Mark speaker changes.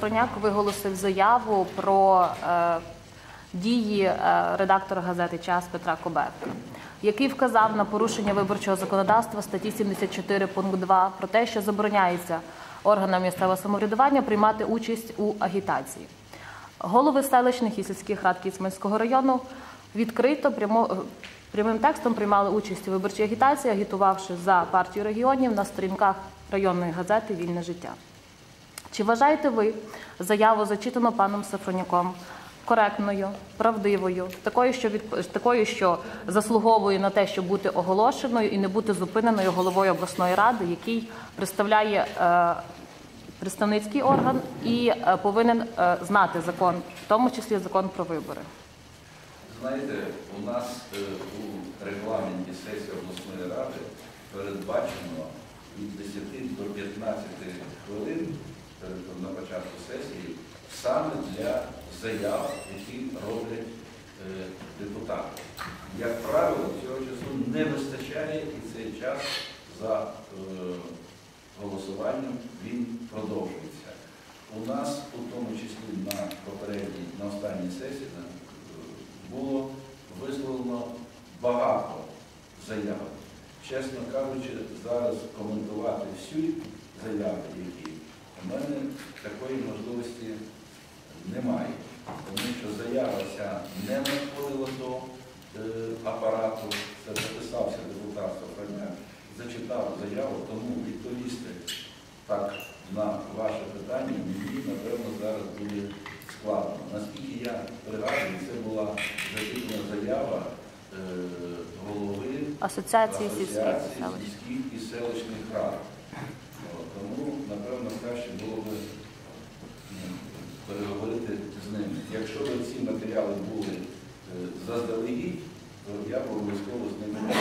Speaker 1: Проняк виголосив заяву про е, дії е, редактора газети Час Петра Коберка, який вказав на порушення виборчого законодавства статті 74 пункт 2 про те, що забороняється органам місцевого самоврядування приймати участь у агітації. Голови селищних і сільських рад Кіцманського району відкрито прямо, е, прямим текстом приймали участь у виборчій агітації, агітувавши за партію регіонів на сторінках районної газети Вільне життя. Чи вважаєте ви заяву, зачитану паном Сафроняком, коректною, правдивою, такою, що від такою, що заслуговує на те, щоб бути оголошеною і не бути зупиненою головою обласної ради, який представляє е, представницький орган і е, повинен е, знати закон, в тому числі закон про вибори?
Speaker 2: Знаєте, у нас е, у регламенті сесії обласної ради передбачено від 10 до 15 хвилин на початку сесії саме для заяв, які роблять е, депутати. Як правило, цього часу не вистачає і цей час за е, голосуванням він продовжується. У нас, у тому числі на попередній, на останній сесії, е, було висловлено багато заяв. Чесно кажучи, зараз коментувати всі заяви, які у мене такої можливості немає. Тому що заява ця не надходила до е, апарату, це записався депутат Сафраняк, зачитав заяву, тому відповісти так на ваше питання мені, напевно, зараз буде складно. Наскільки я пригадую, це була зачитана заява е, голови
Speaker 1: Асоціації сільських
Speaker 2: і селищних рад. Матеріали були е, заздалегідь, то я обов'язково з ними.